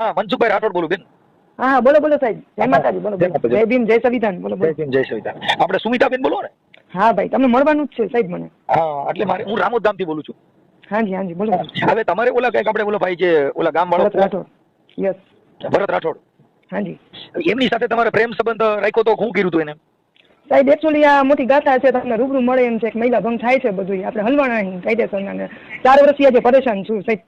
હા મનસુખભાઈ રાઠોડ બોલું બેન. હા બોલો બોલો સાહેબ. જય માતાજી બોલો જય ભીમ જય સંવિધાન બોલો જય ભીમ, જય સવિતા આપણે સુમિતાબેન બોલો ને? હા ભાઈ તમને મળવાનું જ છે સાહેબ મને. હા એટલે મારે હું રામોદથી બોલું છું. હાજી હાજી બોલો. હવે તમારે ઓલા કંઈક આપણે ઓલો ભાઈ જે ઓલા ગામ વાળો રાઠોડ. યસ ભરત રાઠોડ. હાજી. એમની સાથે તમારે પ્રેમ સંબંધ રાખ્યો તો હું કર્યું તું એને? સાહેબ એકચ્યુઅલી આ મોટી ગાથા છે તમને રૂબરૂ મળે એમ છે કે મહિલા ભંગ થાય છે બધું આપણે હલવાણા અહીં કાયદેસરના ચાર વર્ષથી આજે પરેશાન છું સાહેબ.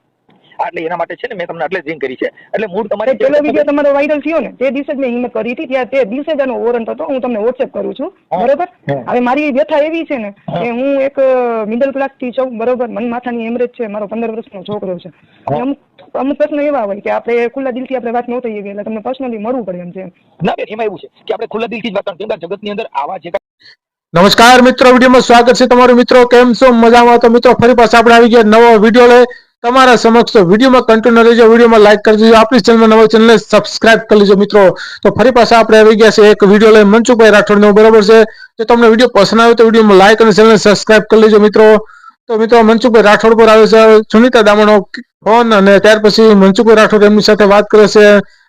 એટલે એના માટે છે ને મેં તમને એટલે જ કરી છે. એટલે મૂળ તમારે પેલો વીડિયો તમારો વાયરલ થયો ને તે દિવસે જ મેં હિંમત કરી હતી ત્યાં તે દિવસે જ આનો વોરંટ હતો હું તમને વોટ્સએપ કરું છું. બરોબર? હવે મારી વ્યથા એવી છે ને કે હું એક મિડલ ક્લાસથી છું બરોબર? મન માથાની એમરેજ છે મારો પંદર વર્ષનો છોકરો છે. અમુક અમુક પ્રશ્ન એવા હોય કે આપણે ખુલ્લા દિલથી આપણે વાત ન થઈ ગઈ એટલે તમને પર્સનલી મળવું પડે એમ છે ના બેન એમાં એવું છે કે આપણે ખુલ્લા દિલથી જ વાત કરવાની કેમ કે જગતની અંદર આવા જે નમસ્કાર મિત્રો વિડીયોમાં સ્વાગત છે તમારું મિત્રો. કેમ છો? મજામાં? તો મિત્રો ફરી પાછા આપણે આવી ગયા નવો વીડિયો લઈ. તમારા સમક્ષ તો વિડીયોમાં કન્ટિન્યુ રહેજો, વિડીયોમાં લાઈક કરી દેજો, આપણી ચેનલમાં નવા ચેનલને સબસ્ક્રાઇબ કરી લેજો મિત્રો. તો ફરી પાછા આપણે આવી ગયા છે એક વીડિયો લઈ મનસુખભાઈ રાઠોડનો બરાબર છે. જો તમને વીડિયો પસંદ આવે તો વિડીયોમાં લાઈક અને ચેનલને સબસ્ક્રાઇબ કરી લેજો મિત્રો. તો મિત્રો મનસુખભાઈ રાઠોડ પર આવે છે. સુનિતા દામણો ફોન અને ત્યાર પછી મનસુખભાઈ રાઠોડ એમની સાથે વાત કરે છે.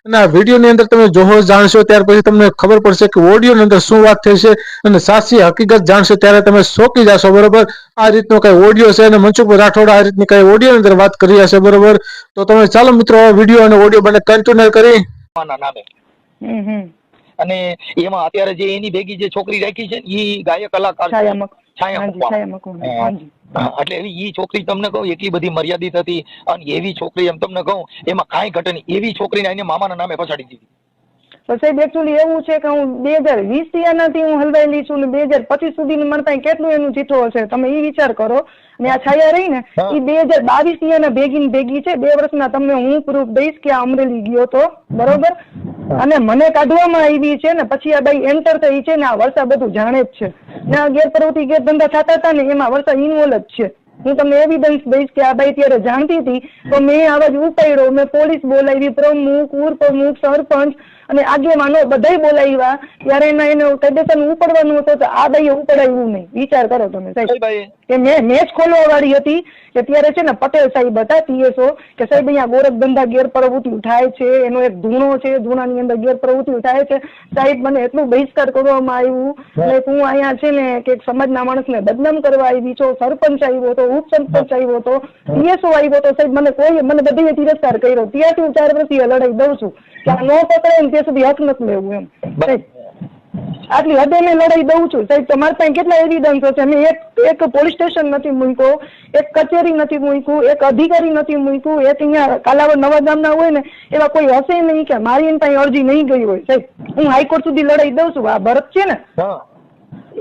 અને આ વિડીયોની અંદર તમે જોહો જાણશો ત્યાર પછી તમને ખબર પડશે કે ઓડિયોની અંદર શું વાત થઈ છે અને સાચી હકીકત જાણશો ત્યારે તમે શોકી જશો બરોબર? આ રીતનો કઈ ઓડિયો છે અને મનસુખભાઈ રાઠોડ આ રીતની કઈ ઓડિયોની અંદર વાત કરી હશે બરોબર? તો તમે ચાલો મિત્રો વીડિયો અને ઓડિયો બંને કન્ટિન્યુ કરી. ના અને એમાં અત્યારે જે એની ભેગી જે છોકરી રાખી છે ને એ ગાયક કલાકાર છે. છાયા મકવાણા. એટલે એવી ઈ છોકરી તમને કહું, એટલી બધી મર્યાદિત હતી. અને એવી છોકરી એમ તમને કહું, એમાં કાંઈ ઘટે નહીં. એવી છોકરીને એને મામાના નામે પછાડી દીધી. તો સાહેબ એકચ્યુઅલી એવું છે કે હું બે હજાર વીસથી હું હલવાયેલી છું ને બે હજાર પચીસ સુધી મારા કેટલું એનું ચીઠો હશે? તમે એ વિચાર કરો. ને આ છાયા રહી ને એ બે હજાર બાવીસથી ભેગી ભેગી છે. બે વર્ષના તમને હું પ્રૂફ દઈશ કે આ અમરેલી ગયો તો. બરોબર? અને મને કાઢવામાં આવી છે ને પછી આ ભાઈ એન્ટર થઈ છે ને આ વર્ષા બધું જાણે જ છે. ને આ ગેરપ્રવૃત્તિ ગેરધંધા થતા હતા ને એમાં વર્ષા ઇન્વોલ્વ જ છે. હું તમને એવિડન્સ દઈશ કે આ ભાઈ ત્યારે જાણતી હતી. તો મેં આવાજ ઉપાડ્યો. મેં પોલીસ બોલાવી પ્રમુખ ઉપપ્રમુખ સરપંચ અને આગેવાનો બધાય બોલાવ્યા. ત્યારે એના એને કાયદેસર ઉપડવાનું હતું તો આ ભાઈએ ઉપડાવ્યું નહીં. વિચાર કરો તમે. સાહેબ કે મેં મેચ ખોલવા વાળી હતી. કે ત્યારે છે ને પટેલ સાહેબ હતા પીએસઓ કે સાહેબ અહીંયા ગોરખ ધંધા ગેરપ્રવૃત્તિ થાય છે એનો એક ધૂણો છે ધૂણાની અંદર ગેરપ્રવૃત્તિ થાય છે. સાહેબ મને એટલું બહિષ્કાર કરવામાં આવ્યું. એટલે હું અહીંયા છે ને કે સમાજના માણસને બદનામ કરવા આવી છો. સરપંચ આવ્યો હતો ઉપસરપંચ આવ્યો હતો પીએસઓ આવ્યો હતો. સાહેબ મને કોઈ મને બધી તિરસ્કાર કર્યો. ત્યાંથી હું ચાર વર્ષથી લડાઈ દઉં છું. કે આ ન પકડે ને ત્યાં સુધી હક નથી લેવું એમ. આટલી હદે મેં લડાઈ દઉં છું. સાહેબ તમારી પાસે કેટલા એવિડન્સ છે મેં એક એક પોલીસ સ્ટેશન નથી મૂક્યો એક કચેરી નથી મૂક્યું એક અધિકારી નથી મૂક્યું. એક અહીંયા કાલાવડ નવા ગામના હોય ને એવા કોઈ હશે નહીં કે મારી એની પાસે અરજી નહીં ગઈ હોય. સાહેબ હું હાઈકોર્ટ સુધી લડાઈ દઉં છું. આ ભરત છે ને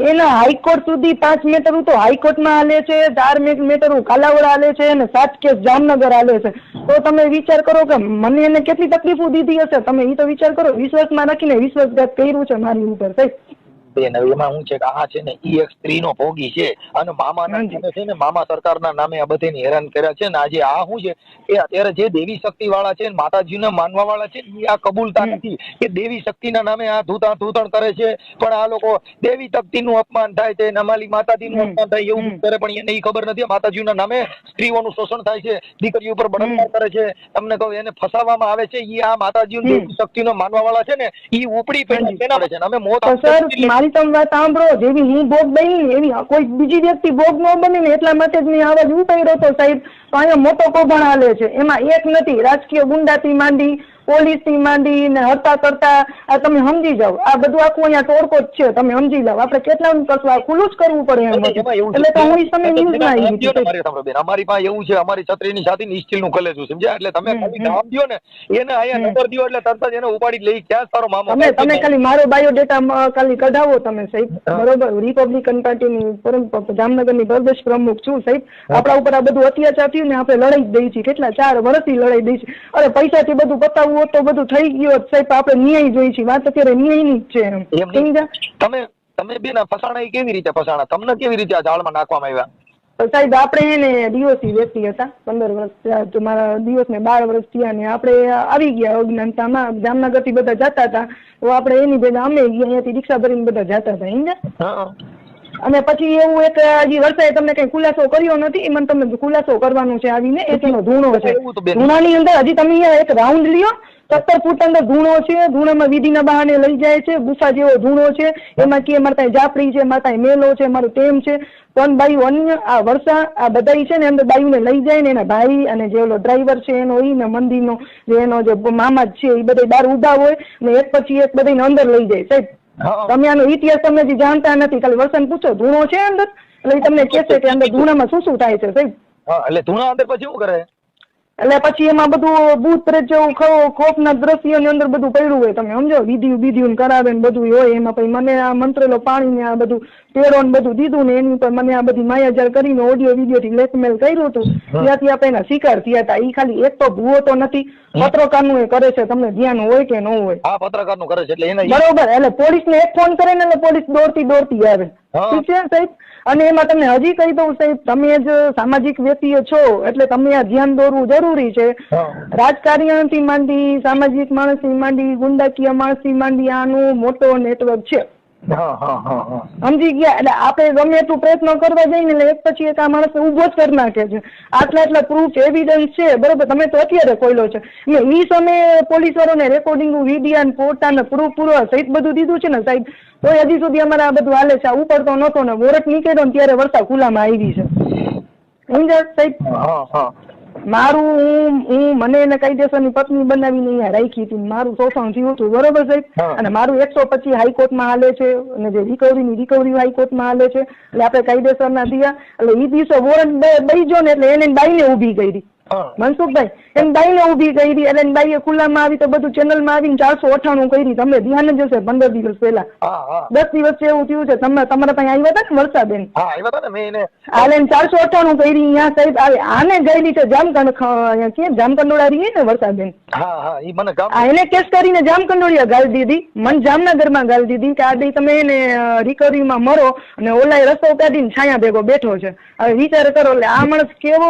એના હાઈકોર્ટ સુધી પાંચ મેટરું તો હાઈકોર્ટમાં હાલે છે, ચાર મીટર કાલાવડ હાલે છે અને સાત કેસ જામનગર હાલે છે. તો તમે વિચાર કરો કે મને એને કેટલી તકલીફો દીધી હશે? તમે એ તો વિચાર કરો, વિશ્વાસમાં રાખીને વિશ્વાસઘાત કર્યું છે મારી ઉપર, સાહેબ. બેન હવે એમાં શું છે કે આ છે ને ઈ એક સ્ત્રીનો ભોગી છે અને મામાના નામે છે ને મામા સરકારના નામે આ બધાને હેરાન કર્યા છે ને આજે આ શું છે એ અત્યારે જે દેવી શક્તિ વાળા છે માતાજીને માનવા વાળા છે આ કબૂલતા નથી કે દેવી શક્તિના નામે આ ધૂતાણ ધૂતણ કરે છે પણ આ લોકો દેવી શક્તિનું અપમાન થાય છે નમાલી માતાજીનું અપમાન થાય એવું કરે પણ એને ઈ ખબર નથી માતાજીના નામે સ્ત્રીઓનું શોષણ થાય છે દીકરીઓ ઉપર બળાત્કાર કરે છે તમને કહું એને ફસાવવામાં આવે છે ઈ આ માતાજીની શક્તિનો માનવા વાળા છે ને ઈ ઉપડી પડે છે અમે મોત મારી તમે સાંભળો, જેવી હું ભોગ બની, એવી કોઈ બીજી વ્યક્તિ ભોગ ન બને ને એટલા માટે જ મેં આવાજ રહ્યો તો સાહેબ, તો અહીંયા મોટો કૌભાંડ હાલે છે. એમાં એક નથી, રાજકીય ગુંડાથી માંડી માંડી ને હરતા કરતા આ તમે સમજી જાઓ. આ બધું આખું અહીંયા તોડકો જ છે તમે સમજી જાઓ. આપણે કેટલા કરશું આ ખુલ્લું જ કરવું પડે એમ એટલે તો હું ઈ સમય કે ન્યૂઝમાં આવી ને બેન, અમારી પાસે એવું છે અમારી છત્રીની સાથે સ્ટીલનું કલેજું સમજ્યા? એટલે તમે ખાલી નામ દો ને એને અહીંયા નંબર દો એટલે તરત જ એને ઉપાડી લઈ ક્યાં સારો મામો તમે તમે ખાલી મારો બાયોડેટા ખાલી કઢાવો તમે સાહેબ. બરોબર? રિપબ્લિકન પાર્ટીની પરમ જામનગરની પ્રદેશ પ્રમુખ છું સાહેબ. આપણા ઉપર આ બધું અત્યાચાર થયું ને આપણે લડાઈ જ દઈ છીએ. કેટલા ચાર વર્ષથી લડાઈ દઈ છીએ. અરે પૈસાથી બધું પતાવવું હોત તો બધું થઈ ગયું હોત સાહેબ આપણે ન્યાય જોઈ છીએ. વાત અત્યારે ન્યાયની જ છે. સમજ્યા? તમે તમે બેન ફસાણા કેવી રીતે ફસાણા? તમને કેવી રીતે આ જાળમાં નાખવામાં આવ્યા? સાહેબ આપણે એને ડીઓસી વ્યક્તિ હતા. પંદર વર્ષ મારા દિવસ દિવસને બાર વર્ષ થયા ને આપણે આવી ગયા અજ્ઞાનતામાં. જામનગરથી બધા જતા હતા. તો આપણે એની ભેગા અમે ગયા અહીંયાથી રિક્ષા ભરીને બધા જતા હતા. સમજ્યા? અને પછી એવું એક હજી વર્ષાએ તમને કઈ ખુલાસો કર્યો નથી એ મને તમને ખુલાસો કરવાનો છે આવીને એક તેનો ધૂણો છે. ધૂણાની અંદર હજી તમે અહીંયા એક રાઉન્ડ લ્યો સત્તર ફૂટ અંદર ધૂણો છે ધૂણામાં વિધિના બહાને લઈ જાય છે ગુસા જેવો ધૂણો છે એમાં કે મારા ત્યાં જાફરી છે મારા ત્યાં મેલો છે મારું તેમ છે. પણ બાયુ અન્ય આ વર્ષા આ બધા છે ને અંદર બાયુને લઈ જાય ને એના ભાઈ અને જે ઓલો ડ્રાઈવર છે એનો ઈ ને મંદિરનો જે એનો જે મામા છે એ બધા બહાર ઊભા હોય ને એક પછી એક બધાને અંદર લઈ જાય સાહેબ. તમે આનો ઇતિહાસ તમે જે જાણતા નથી ખાલી વર્ષન પૂછો. ધૂણો છે અંદર એટલે તમને કહેશે કે અંદર ધૂણામાં શું શું થાય છે સાહેબ? હા એટલે ધૂણા અંદર પછી શું કરે? એટલે પછી એમાં બધું ભૂત જેવું ખોફના દ્રશ્યોની અંદર બધું પડ્યું હોય તમે સમજો? વિધિ વિધિ કરાવે ને બધું હોય એમાં પછી મને આ મંત્રેલો પાણી ને આ બધું પેરો ને બધું દીધું ને એની ઉપર મને આ બધી માયાજાર કરીને ઓડિયો વીડિયો થી બ્લેકમેલ કર્યું હતું. ત્યાંથી આપણે એના શિકાર થયા હતા. ઈ ખાલી એક તો ભૂવો તો નથી પત્રકારનું એ કરે છે તમને ધ્યાન હોય કે ન હોય. પત્રકારનું કરે છે એટલે બરોબર એટલે પોલીસ ને એક ફોન કરે ને એટલે પોલીસ દોડતી દોડતી આવે. ઠીક છે સાહેબ? અને એમાં તમને હજી કહી દઉં સાહેબ તમે જ સામાજિક વ્યક્તિઓ છો એટલે તમે આ ધ્યાન દોરવું જરૂરી છે. રાજકારણથી માંડી સામાજિક માણસથી માંડી ગુંડાકીય માણસથી માંડી આનું મોટો નેટવર્ક છે. સમજી ગયા. એટલે આપણે ગમે તું પ્રયત્ન કરવા જઈએ ને એક પછી એક આ માણસ ઊભો જ કરી નાખે છે. આટલા આટલા પ્રૂફ એવિડન્સ છે. બરોબર તમે તો અત્યારે કોયલો છે. ને ઈ સમયે પોલીસ વાળાને રેકોર્ડિંગ વિડીયા ને ફોટા ને પ્રૂફ પૂરવા સહિત બધું દીધું છે ને સાહેબ? તો હજી સુધી અમારે આ બધું હાલે છે. આ ઉપર તો નતો ને વોરટ નીકળ્યો ને ત્યારે વરસાદ ખુલ્લામાં આવી છે. સમજ્યા સાહેબ? હા હા. મારું હું હું મને એને કાયદેસરની પત્ની બનાવીને અહીંયા રાખી હતી. મારું શોષણ થયું હતું બરોબર સાહેબ? અને મારું એકસો પચીસ હાઈકોર્ટમાં હાલે છે અને જે રિકવરીની રિકવરી હાઈકોર્ટમાં હાલે છે એટલે આપણે કાયદેસરના દિયા એટલે એ દિવસે વોરંટ બઈજો ને એટલે એને બાઈને ઊભી કરી. મનસુખભાઈ એમ બાઈને ઊભી કરી અને બાઈએ ખુલ્લામાં આવી તો બધું ચેનલમાં આવીને ચારસો અઠાણું કરી. તમને ધ્યાન જ હશે પંદર દિવસ પહેલા. દસ દિવસ એવું થયું છે. તમે તમારા પાસે આવ્યા હતા ને વર્ષાબેન હા આવ્યા હતા ને મેં એને આલે ચારસો અઠાણું કરી અહીંયા સાહેબ. આવે આને ગયેલી છે જામકંડ કે જામકંડોળા રહીએ ને આ એને કેસ કરીને જામકંડોળિયા ગાળી દીધી. મન જામનગરમાં ગાળી દીધી કે આ દઈ તમે એને રિકવરીમાં મરો અને ઓલાએ રસ્તો કાઢીને છાયા ભેગો બેઠો છે. હવે વિચાર કરો એટલે આ માણસ કેવો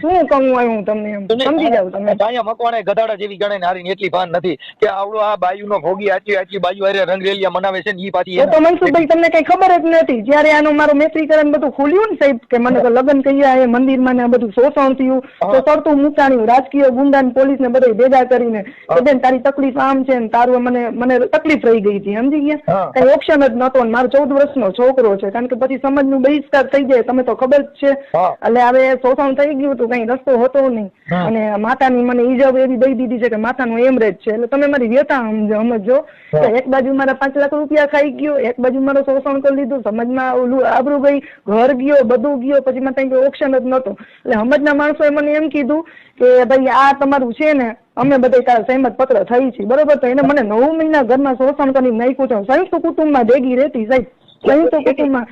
શું કહું આવ્યું તમને એમ સમજી જાવ તમે. અહીંયા મકવાણે ગધાડા જેવી ગણાય નારી એટલી ભાન નથી કે આવડો આ બાયુનો ભોગી આચી આટલી બાયુ હારે રંગરેલિયા મનાવે છે ને ઈ પાછી તો મનસુખભાઈ તમને કઈ ખબર જ નથી. જ્યારે આનું મારું મેત્રીકરણ બધું ખુલ્યું ને સાહેબ કે મને તો લગ્ન કહ્યા એ મંદિરમાં ને બધું શોષણ થયું તો હા. તરતું મૂકાણ્યું રાજકીય ગુંડા ને પોલીસ ને બધા ભેગા કરીને કે બેન તારી તકલીફ આમ છે ને તારું મને મને તકલીફ રહી ગઈ હતી. સમજી ગયા? હા. કઈ ઓપ્શન જ નતો ને મારો ચૌદ વર્ષનો છોકરો છે. કારણ કે પછી સમાજનું બહિષ્કાર થઈ જાય તમે તો ખબર જ છે. હા. એટલે હવે શોષણ થઈ ગયું હતું. કઈ રસ્તો હતો નહીં. અને માતાની મને ઈજાબ એવી દઈ દીધી છે કે માથાનું એમરેજ છે. એટલે તમે મારી વ્યથા સમજો કે એક બાજુ મારા પાંચ લાખ રૂપિયા ખાઈ ગયો એક બાજુ મારો શોષણ કરી લીધું સમજમાં ઓલું આબરું ગઈ ઘર ગયો બધું ગયો પછી મારે કઈ ઓપ્શન જ નતો એટલે સમજના માણસોએ મને એમ કીધું કે ભાઈ આ તમારું છે ને અમે બધા તારા સહેમત પત્ર થઈ છે. બરોબર? તો એને મને નવ મહિના ઘરમાં શોષણ કરી નાખ્યું છે. સંયુક્ત કુટુંબમાં ભેગી રહેતી સાહેબ. સંયુક્ત કુટુંબમાં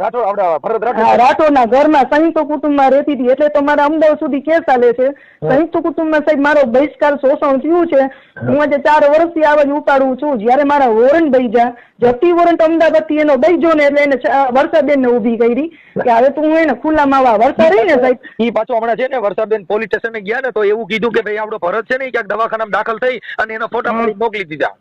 રાઠોડ આપડા રાઠોડ રાઠોડના ઘરમાં સંયુક્ત કુટુંબમાં રહેતી હતી એટલે તો મારા અમદાવાદ સુધી કેસ ચાલે છે. સંયુક્ત કુટુંબમાં સાહેબ મારો બહિષ્કાર શોષણ થયું છે. હું આજે ચાર વર્ષથી આવાજ ઉપાડું છું. જયારે મારા વોરંટ બૈજા જતી વોરંટ અમદાવાદથી એનો બૈજો ને એટલે એને વર્ષાબેન ને ઊભી કરી. કે હવે તું હું એને ખુલ્લા માવા વર્ષા રહી ને સાહેબ. એ પાછો હમણાં છે ને વર્ષાબેન પોલીસ સ્ટેશન ગયા ને તો એવું કીધું કે ભાઈ આપડો ભરત છે ને ક્યાંક દવાખાનામાં દાખલ થઈ અને એનો ફોટા મોકલી દીધા.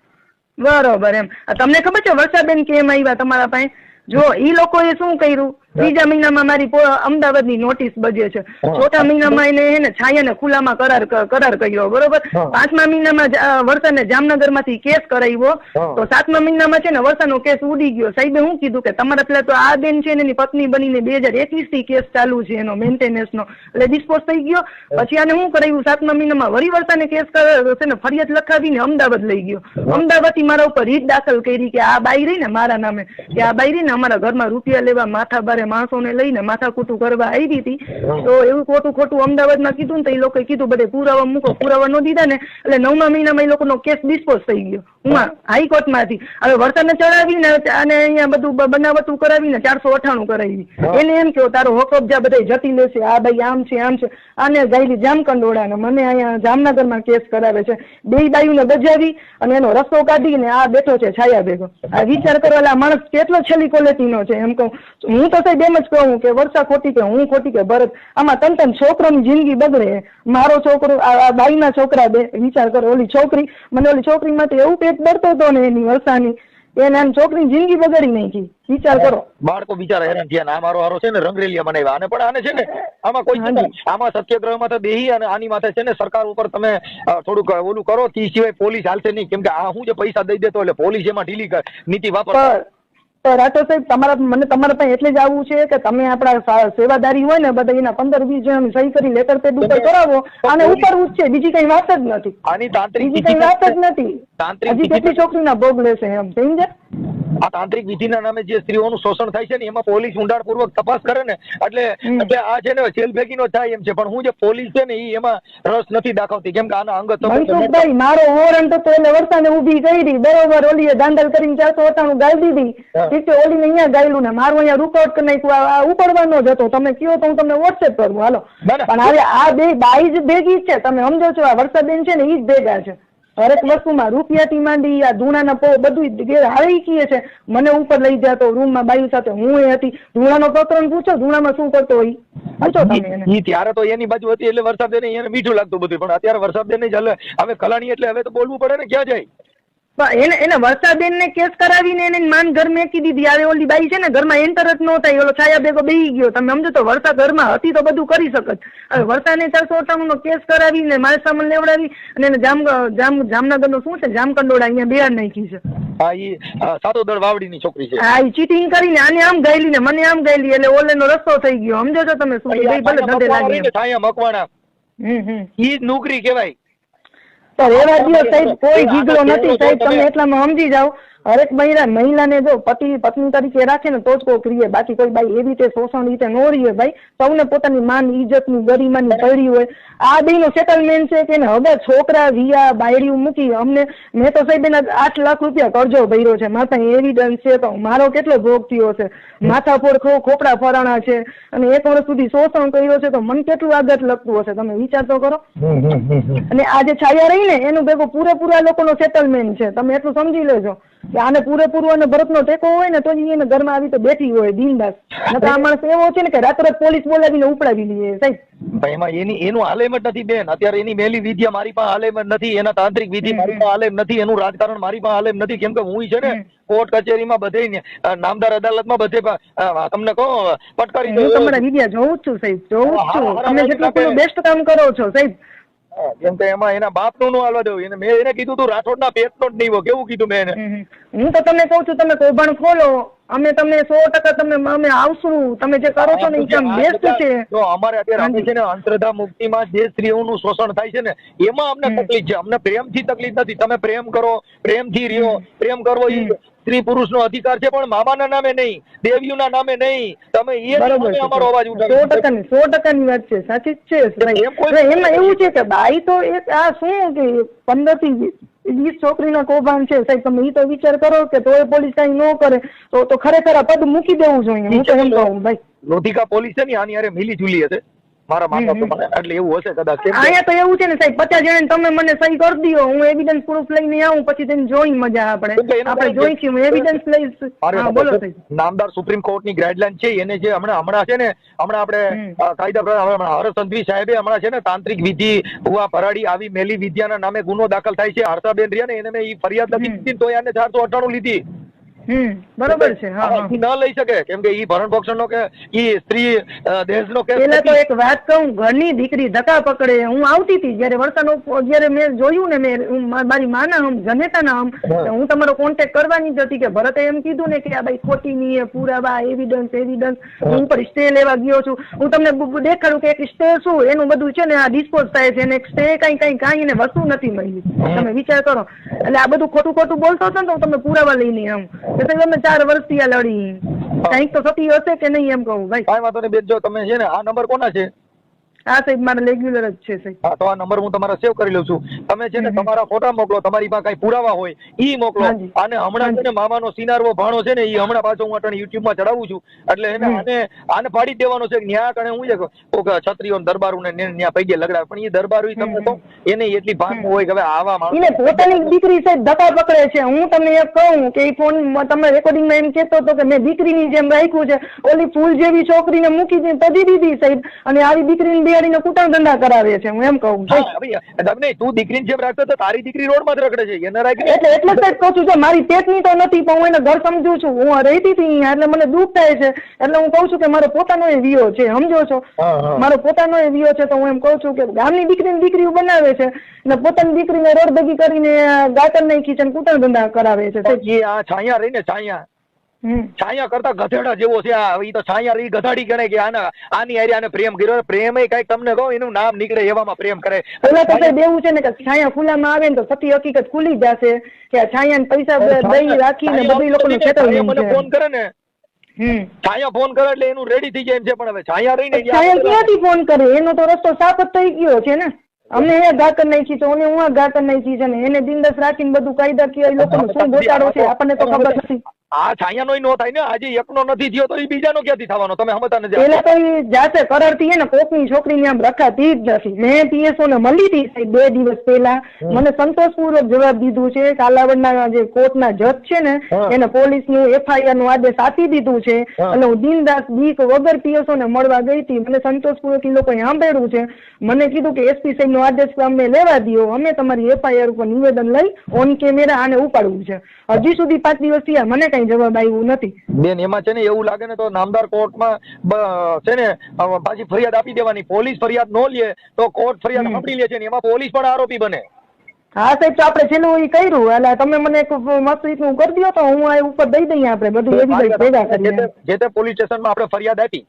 બરોબર એમ. તમને ખબર છે વર્ષાબેન કેમ આવ્યા તમારા પાસે? જો ઈ લોકોએ શું કર્યું? ત્રીજા મહિનામાં મારી અમદાવાદની નોટિસ બજે છે. ચોથા મહિનામાં એને હે ને છાયાને ખુલ્લામાં કરાર કરાર કર્યો બરોબર? પાંચમા મહિનામાં વરસાદને જામનગરમાંથી કેસ કરાવ્યો. તો સાતમા મહિનામાં છે ને વરસાદનો કેસ ઉડી ગયો. સાહેબે હું કીધું કે તમારા પેલા તો આ બેન છે ને એની પત્ની બનીને બે હજાર એકવીસથી કેસ ચાલુ છે એનો મેન્ટેનન્સ નો. એટલે ડિસ્પોઝ થઈ ગયો. પછી આને શું કરાવ્યું? સાતમા મહિનામાં વરી વરસાદને કેસ છે ને ફરિયાદ લખાવીને અમદાવાદ લઈ ગયો. અમદાવાદથી મારા ઉપર રીત દાખલ કરી કે આ બાઈ રહી ને મારા નામે કે આ બાઈ રહી ને અમારા ઘરમાં રૂપિયા લેવા માથા બારે માણસોને લઈને માથાકૂટું કરવા આવી હતી. તો એવું ખોટું ખોટું અમદાવાદમાં કીધું ને તો એ લોકોએ કીધું બધે પુરાવા મૂકો પુરાવા ન દીધા ને. એટલે નવમા મહિનામાં એ લોકોનો કેસ ડિસ્પોઝ થઈ ગયો. હું હાઈકોર્ટમાંથી. હવે વરસાદને ચડાવીને અને અહીંયા બધું બનાવટું કરાવીને ચારસો અઠાણું કરાવી. એને એમ કહો તારો હક કબજા બધા જતી લેશે. આ ભાઈ આમ છે આમ છે. આને ગાયલી જામકંડોળા ને મને અહીંયા જામનગરમાં કેસ કરાવે છે. બે બાયુને બજાવી અને એનો રસ્તો કાઢીને આ બેઠો છે છાયા ભેગો. આ વિચાર કરવાલા માણસ કેટલો છેલ્લી ક્વોલિટીનો છે એમ કહું. હું તો સાહેબ એમ જ કહું કે વર્ષા ખોટી કે હું ખોટી કે ભરત. આમાં તન તન છોકરોની જિંદગી બગડે. મારો છોકરો આ બાઈના છોકરા બે વિચાર કરો ઓલી છોકરી મને ઓલી છોકરી માટે એવું પેટ બળતો હતો ને એની વર્ષાની એને આમ છોકરીની જિંદગી બગાડી નાખી. વિચાર કરો. બાળકો બિચારા હેરાન થયા આ મારો હારો છે ને રંગરેલિયા બનાવ્યા. આને પણ આને છે ને આમાં કોઈ. આમાં સત્યાગ્રહમાં તો બેહી અને આની માથે છે ને સરકાર ઉપર તમે થોડુંક ઓલું કરો. કે સિવાય પોલીસ હાલશે નહીં. કેમ કે આ હું જે પૈસા દઈ દેતો એટલે પોલીસ એમાં ઢીલી નીતિ વાપર પર રાઠોડ સાહેબ તમારા મને તમારા પાસે એટલે જ આવવું છે કે તમે આપણા સેવાદારી હોય ને બધા એના પંદર વીસ જણ સહી કરી લેટર પેડ ઉપર કરાવો અને ઉપર છે. બીજી કઈ વાત જ નથી. બીજી કઈ વાત જ નથી. હજી કેટલી છોકરીના ભોગ લેશે એમ સમજ્યા? આ તાંત્રિક વિધિના નામે જે સ્ત્રીઓનું શોષણ થાય છે ને એમાં પોલીસ ઊંડાણપૂર્વક તપાસ કરે ને એટલે એટલે આ છે ને જેલ ભેગીનો થાય એમ છે પણ હું જે પોલીસ છે ને એ એમાં રસ નથી દાખવતી. કેમ કે આના અંગત મનસુખભાઈ મારો વોરંટ હતો એટલે વરસાદે ઊભી કરી બરોબર ઓલીએ દાંડલ કરીને ચારસો અઠાણું ગાળી દીધી. છે ઓલીને અહીંયા ગાયલું ને મારું અહીંયા રૂકઆઉટ કરી નાખ્યું ઉપડવાનો જ હતો. તમે કયો તો હું તમને વોટ્સએપ કરું હાલો. પણ હવે આ બે બાઈ જ ભેગી છે તમે સમજો છો આ વરસાદબેન છે ને એ જ ભેગા છે. હરેક વસ્તુમાં રૂપિયાથી માંડી આ ધૂણાના પો બધું હારી કીએ છે. મને ઉપર લઈ જતો રૂમમાં બાયુ સાથે હું એ હતી. ધૂણાનો પ્રકરણ પૂછો ધૂણામાં શું કરતો હોય? પૂછો તમે ત્યારે તો એની બાજુ હતી એટલે વરસાદ એને મીઠું લાગતું બધું પણ અત્યારે વરસાદ ને જ હવે કલાણી એટલે હવે તો બોલવું પડે ને ક્યાં જાય? એને એને વર્ષાબેન ને કેસ કરાવીને એને માન ઘર મેકી દીધી. આવે ઓલી બાઈ છે ને ઘરમાં એન્ટર જ નહોતા થાય ઓલો છાયા ભેગો બેહી ગયો. તમે સમજો તો વર્ષા ઘરમાં હતી તો બધું કરી શકત. હવે વર્ષાને ચારસો અઠાણું નો કેસ કરાવીને માલ સામાન લેવડાવી અને એને જામ જામ જામનગર નો શું છે? જામકંડોળા અહીંયા બિહાર નાખી છે. આ ઈ અ, સાતોદર વાવડીની છોકરી છે. આ ચીટિંગ કરીને આને આમ ગાયલી ને મને આમ ગાયલી એટલે ઓલે નો રસ્તો થઈ ગયો. સમજો છો તમે શું ભલે ધંધે લાગી છાયા મકવાણા. હમ હમ. ઈ નોકરી કહેવાય. તો રેવા દ્યો સાહેબ કોઈ ગીગડો નથી સાહેબ તમે એટલામાં સમજી જાઓ. હરેક મહિલા મહિલાને જો પતિ પત્ની તરીકે રાખે ને તો જ કોઈક રીએ બાકી કોઈ બાઈ એવી રીતે શોષણ રીતે નો રીએ ભાઈ. સૌને પોતાની માન ઇજ્જતની ગરિમાની પડી હોય. આ બેનો સેટલમેન્ટ છે કે હવે છોકરા વિયા બાયડીઓ મૂકી અમને મેં તો સાહેબ એના આઠ લાખ રૂપિયા કરજો ભર્યો છે. માથા એવિડન્સ છે તો મારો કેટલો ભોગ થયો છે? માથાફોડ ખો ખોપડા ફરાણા છે. અને એક વર્ષ સુધી શોષણ કર્યો છે તો મને કેટલું આઘાત લગતું હશે? તમે વિચાર તો કરો. અને આ જે છાયા રહી ને એનું ભેગું પૂરેપૂરા લોકોનો સેટલમેન્ટ છે. તમે એટલું સમજી લેજો. કે આને પૂરેપૂરો અને ભરતનો ટેકો હોય ને તો એને ઘરમાં આવી તો બેઠી હોય દિનદાસ નકર આ માણસ એવો છે ને કે રાત્રે પોલીસ બોલાવીને ઉપડાવી લઈએ સાહેબ. એમાં એની એનું હાલેમ જ નથી બેન. અત્યારે એની મેલી વિદ્યા મારી પાસે હાલેમ જ નથી એના તાંત્રિક વિધિ મારી પાસે હાલેમ નથી એનું રાજકારણ મારી પાસે હાલેમ નથી. કેમ કે હું છે ને કોર્ટ કચેરીમાં બધે નામદાર અદાલતમાં બધે તમને કહો પટકારી હું તમારા વિદ્યા જોઉં છું સાહેબ. જોઉં છું. તમે જેટલું બેસ્ટ કામ કરો છો સાહેબ. કેમ કે એમાં એના બાપનું હાલવા દઉં એને મેં એને કીધું તું રાઠોડ ના પેટ નો જ નહીં. કેવું કીધું મેં એને. હું તો તમને કહું છું તમે કૌભાંડ ખોલો. અમે તમને સો ટકા તમે અમે આવશું. તમે જે કરો છો ને એ કામ બેસ્ટ છે. જો અમારે અત્યારે અમે છે ને અંતરધા મુક્તિમાં જે સ્ત્રીઓનું શોષણ થાય છે ને એમાં અમને. તકલીફ છે. અમને પ્રેમથી તકલીફ નથી. તમે પ્રેમ કરો પ્રેમથી રહ્યો. પ્રેમ કરવો એ સ્ત્રી પુરુષનો અધિકાર છે પણ મામાના નામે નહીં દેવીઓના નામે નહીં. તમે એ અમારો અવાજ સો ટકા ટકાની સો ટકાની વાત છે. સાચી જ છે કોઈ- એમાં એવું છે કે બાઈ તો એક આ શું કે પંદરથી વીસ છોકરીના કૌભાંડ છે. સાહેબ, તમે એ તો વિચાર કરો કે તોય પોલીસ કઈ ન કરે, તો તો ખરેખર આ પદ મૂકી દેવું જોઈએ. હું તો એમ કહું, ભાઈ. લોધિકા પોલીસ છે ને, આની હારે મિલી જુલી હશે. મારા માનવા પ્રમાણે એટલે એવું હશે કદાચ અહીંયા તો એવું છે ને સાહેબ પચાસ જણા તમે મને સહી કરી દો હું એવિડન્સ પ્રૂફ લઈને આવું પછી તેને જોઈ મજા આપણે. આપણે જોઈશું હું એવિડન્સ લઈશ. હા બોલો નામદાર સુપ્રીમ કોર્ટની ગાઈડલાઈન છે એને જે હમણાં હમણાં છે ને હમણાં આપણે કાયદા પ્રધાન હરસંધવી સાહેબે હમણાં છે ને તાંત્રિક વિધિ ભુવા ભરાડી આવી મેલી વિદ્યાના નામે ગુનો દાખલ થાય છે હર્ષાબેન રહ્યા ને એને મેં એ ફરિયાદ લખી હમ. દીધી તો એને ચારસો અઠાણું લીધી. બરોબર છે હા હા. ઈ ન લઈ શકે કેમ કે ઈ ભરણ પોષણનો કે ઈ સ્ત્રી અ, દહેજનો કેસ પેલા તો એક વાત કહું ઘરની દીકરી ધક્કા પકડે હું આવતી હતી જયારે વરસાદનો જયારે મેં જોયું ને મેં મારી માના હમ જનેતાના હમ હું. તમારો કોન્ટેક્ટ કરવાની જ હતી કે ભરતે એમ કીધું ને કે આ ભાઈ ખોટી ની પુરાવા એવિડન્સ એવિડન્સ હું. ઉપર સ્ટે લેવા ગયો છું. હું તમને દેખાડું કે એક સ્ટે શું એનું બધું છે ને આ ડિસ્પોઝ થાય છે સ્ટે કઈ કઈ કઈ એને વસ્તુ નથી મળી. તમે વિચાર કરો. એટલે આ બધું ખોટું ખોટું બોલતો હતો ને તો હું તમને પુરાવા લઈને આવું. સાહેબ અમે ચાર વર્ષથી આ લડી. કંઈક તો થતી હશે કે નહીં એમ કહું ભાઈ? કાંઈ વાંધો નહીં બેન જો તમે છે ને આ નંબર કોના છે? હા સાહેબ મારા રેગ્યુલર જ છે સાહેબ. હા તો આ નંબર હું તમારા સેવ કરી લઉં છું. તમે છે ને તમારા ફોટા મોકલો તમારી પાસે કઈ પુરાવા હોય ઈ મોકલો. અને હમણાં છે ને મામાનો સિનારવો ભાણો છે ને ઈ હમણાં પાછો હું અટણ YouTube માં ચડાવું છું. એટલે એને આને આને પાડી દેવાનો છે. કે ન્યા કણે હું છે ને દરબારું ને ન્યા પૈગે લગડાવે. પણ ઈ દરબારું ઈ તમને તો એને એટલી ભાન હોય કે હવે આવા માણસ પોતાની દીકરી સાહેબ ધક્કા પકડે છે. હું તમને એક કહું કે એ ફોન તમે રેકોર્ડિંગમાં એમ કહેતો હતો કે મેં દીકરીની જેમ રાખ્યું છે. ઓલી ફૂલ જેવી છોકરીને મૂકી દે તદી દીધી સાહેબ. અને આવી દીકરીને બિહાડીને કૂટણ ધંધા કરાવે છે હું એમ કહું છું. તમને તું દીકરીને જેમ રાખતો તો તારી દીકરી રોડમાં જ રખડે છે એને રાખી એટલે એટલે જ સાહેબ કહું છું મારી પેટની તો નથી પણ હું એને ઘર સમજુ છું. હું રહેતી હતી અહીંયા એટલે મને દુઃખ થાય છે. એટલે હું કહું છું કે મારો પોતાનો એ વિયો છે સમજો છો. મારો પોતાનો એ વિયો છે તો હું એમ કહું છું કે ગામની દીકરીને દીકરીઓ બનાવે છે ને પોતાની દીકરીને રોડ ભેગી કરીને ગાતર નાખી છે ને ધંધા કરાવે છે. આ છાયા રહીને છાયા. છાયા કરતા ગધેડા જેવો છે આ. ઈ તો છાયા રહી ગધાડી ગણે કે આના આની હારે આને પ્રેમ કર્યો. પ્રેમ એ કંઈક તમને કહું એનું નામ નીકળે એવામાં પ્રેમ કરે. પેલા તો એવું છે ને કે છાયા ખુલ્લામાં આવે ને તો સતી હકીકત ખુલી જશે કે છાયાને પૈસા દઈ રાખીને બધી લોકોનું સેટલમેન્ટ મને ફોન કરે ને. છાયા ફોન કરે એટલે એનું રેડી થઈ જાય એમ છે પણ હવે છાયા રહીને છાયા ક્યાંથી ફોન કરે? એનો તો રસ્તો સાફ જ થઈ ગયો છે ને. અમને અહીંયા ગાકર નાખી છે અને હું ગાકર નાખી છે ને? એને બિંદસ રાખીને બધું કાયદાકીય એ લોકોનો શું ગોટાળો છે? આપણને તો ખબર નથી. આ છાયાનો નો થાય ને આજે એકનો નથી થયો તો એ બીજાનો ક્યાંથી થવાનો? તમે સમજતા નથી એટલે તો એ જાતે કરારતી હે ને કોકની છોકરીને આમ રખાતી જ નથી. મેં પીએસઓ ને મળી હતી સાહેબ બે દિવસ પહેલા. મને સંતોષપૂર્વક જવાબ દીધું છે કાલાવડના જે કોર્ટના જજ છે ને એને એને પોલીસનું એફઆઈઆરનું આદેશ આપી દીધું છે. અને હું દિનદાસ બીક વગર પીએસઓ ને મળવા ગઈ હતી મને સંતોષપૂર્વક એ લોકોએ સાંભળ્યું છે. મને કીધું કે એસપી સાહેબ નો આદેશ અમને લેવા દ્યો. અમે તમારી એફઆઈઆર ઉપર નિવેદન લઈ ઓન કેમેરા આને ઉપાડવું છે. હજી સુધી પાંચ દિવસ થયા. મને કઈ જવાબ આવ્યું નથી. બેન એમાં છે ને એવું લાગે ને તો નામદાર કોર્ટમાં છે ને પાછી ફરિયાદ આપી દેવાની. પોલીસ ફરિયાદ નો લે તો કોર્ટ ફરિયાદ પકડી લે છે ને એમાં પોલીસ પણ આરોપી બને. હા સાહેબ તો આપણે છેલ્લું એ કર્યું એટલે તમે મને એક મસ્ત રીતનું કરી દો તો હું આ ઉપર દઈ દઈએ આપણે બધું એવિડન્સ ભેગા કરીએ જે તે પોલીસ સ્ટેશનમાં આપણે ફરિયાદ આપી.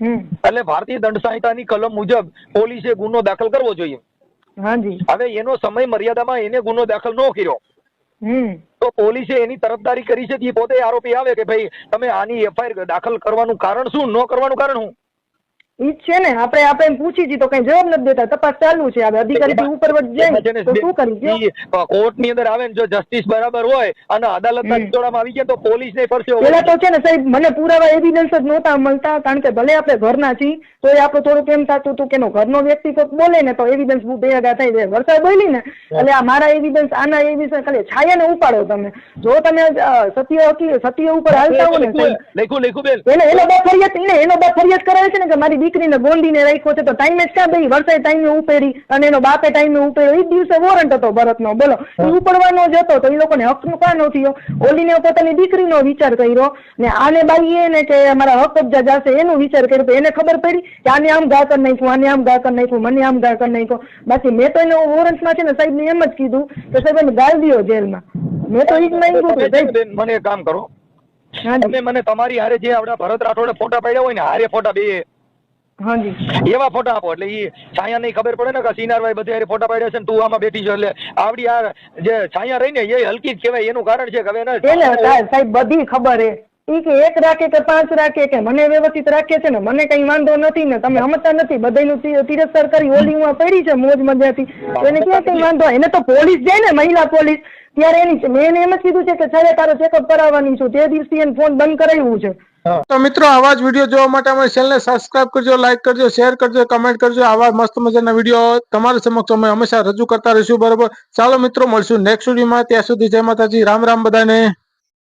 એટલે ભારતીય દંડ સંહિતાની કલમ મુજબ પોલીસે ગુનો દાખલ કરવો જોઈએ. હાજી. હવે એનો સમય મર્યાદામાં એને ગુનો દાખલ ન કર્યો. તો પોલીસે એની તરફદારી કરી છે પોતે આરોપી આવે કે ભાઈ તમે આની એફઆઈઆર દાખલ કરવાનું કારણ શું? ન કરવાનું કારણ શું? ઈ છે ને આપણે આપણે પૂછી જી તો કઈ જવાબ નથી દેતા તપાસ ચાલુ છે હવે અધિકારી થી ઉપર વધ જાય. ને તો શું કરી? કોર્ટની અંદર આવે ને જો જસ્ટિસ બરાબર હોય અને અદાલત ના ખીચોડામાં આવી ગયા તો પોલીસ ને ફરશે પેલા તો છે ને સાહેબ મને પુરાવા એવિડન્સ જ નહોતા મળતા કારણ કે ભલે આપણે ઘરના છીએ તો એ આપણું થોડું કેમ થતું હતું કે એનો ઘરનો વ્યક્તિ કોઈક બોલે ને તો એવિડન્સ ભેગા થઈ જાય વરસાદ બોલી ને એટલે આ મારા એવિડન્સ આના એવિડન્સ ખાલી છાયાને ઉપાડો તમે. જો તમે સત્ય સત્ય ઉપર હાલતા હો ને લખ્યું લખ્યું બેન. એટલે એનો બા ફરિયાદ એને એનો બા ફરિયાદ કરાવે છે ને કે મારી દીકરીને ગોંધીને રાખ્યો છે તો ટાઈમે જ ક્યાં ભાઈ વર્ષે ટાઈમે ઉપેરી અને એનો બાપે ટાઈમે ઉપેર્યો એ દિવસે વોરંટ હતો ભરતનો. બોલો એ ઉપડવાનો જ હતો તો એ લોકોને હકનો કાં નો થયો? ઓલીને પોતાની દીકરીનો વિચાર કર્યો ને આને બાઈએ ને કે મારા હક કબજા જશે એનો વિચાર કર્યો તો એને ખબર પડી કે આને આમ ઘા કરી નાખ્યું આને આમ ઘા કરી નાખ્યું મને આમ ઘા કરી નાખ્યો. બાકી મેં તો એને વોરંટમાં છે ને સાહેબને એમ જ કીધું કે સાહેબ એને ગાળ દો જેલમાં. મેં તો એ જ માંગ્યું મને કામ કરો. તમે મને તમારી હારે જે આપડા ભરત રાઠોડે ફોટા પાડ્યા હોય ને હારે ફોટા બે. એવા ફોટા આપો એટલે ઈ છાયા નહીં ખબર પડે ને કે સિનારભાઈ બધે ફોટા પાડ્યા છે ને તું આમાં બેઠી છે એટલે આવડી આ જે છાયા રહી ને એ હલકી જ કહેવાય એનું કારણ છે કે હવે સાહેબ સાહેબ બધી ખબર હે. ઈ કે એક રાખે કે પાંચ રાખે કે મને વ્યવસ્થિત રાખે છે ને મને કઈ વાંધો નથી ને તમે સમજતા નથી બધાનું તિરસ્કાર કરી ઓલી હું પડી છે મોજ મજાથી. એને ક્યાં કઈ વાંધો? એને તો પોલીસ જાય ને મહિલા પોલીસ. ત્યારે એની મેં એને એમ જ કીધું છે કે છાયા તારો ચેકઅપ કરાવવાની છું. તે દિવસથી એને ફોન બંધ કરાવ્યું છે. તો મિત્રો, આવા જ વીડિયો જોવા માટે અમારી ચેનલને સબસ્ક્રાઇબ કરજો લાઈક કરજો શેર કરજો કમેન્ટ કરજો. આવા મસ્ત મજાના વીડિયો તમારી સમક્ષ અમે હંમેશા રજૂ કરતા રહીશું, બરોબર? ચાલો મિત્રો, મળશું નેક્સ્ટ વિડીયોમાં ત્યાં સુધી જય માતાજી. રામ રામ બધાને.